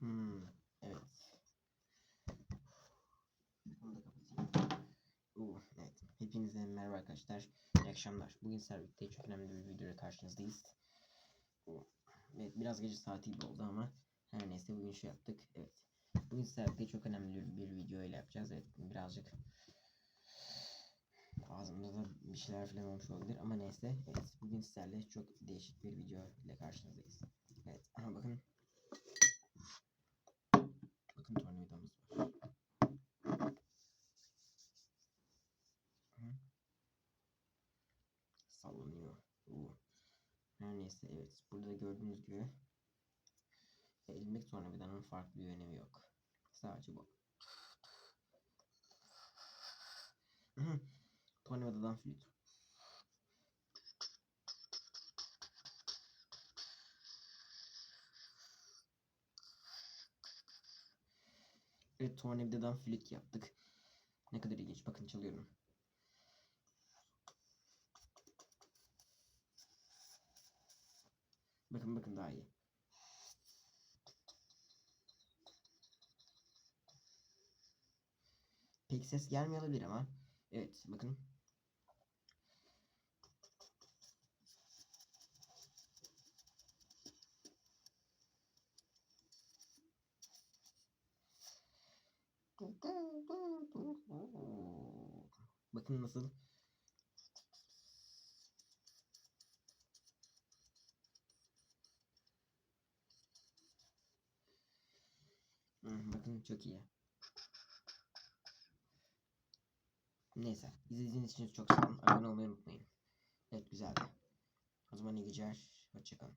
Hmm, evet. Bunu da kapatayım. Oo, evet. Hepinize merhaba arkadaşlar. İyi akşamlar. Bugün birlikte çok önemli bir videoyla karşınızdayız. Oo, Evet, biraz gece saati gibi oldu ama her neyse bugün şu yaptık. Evet. Bugün birlikte çok önemli bir video ile yapacağız. Evet, birazcık ağzımda da bir şeyler falan olmuş olabilir ama neyse. Evet, bugün sizlerle çok değişik bir video ile karşınızdayız. Evet, aha. Bakın Sallanıyor. Oo. Her neyse evet. Burada gördüğünüz gibi e, ilmek tornavidanın farklı bir önemi yok. Sadece bu. Tornavidadan flüt. Evet tornavidadan flüt yaptık. Ne kadar ilginç. Bakın çalıyorum. Bakın bakın daha iyi. Pek ses gelmiyor olabilir ama. Evet bakın. Bakın nasıl. Bakın çok iyi. Neyse. İzlediğiniz için çok sağ olun. Abone olmayı unutmayın. Evet güzeldi. O zaman iyi geceler. Hoşçakalın.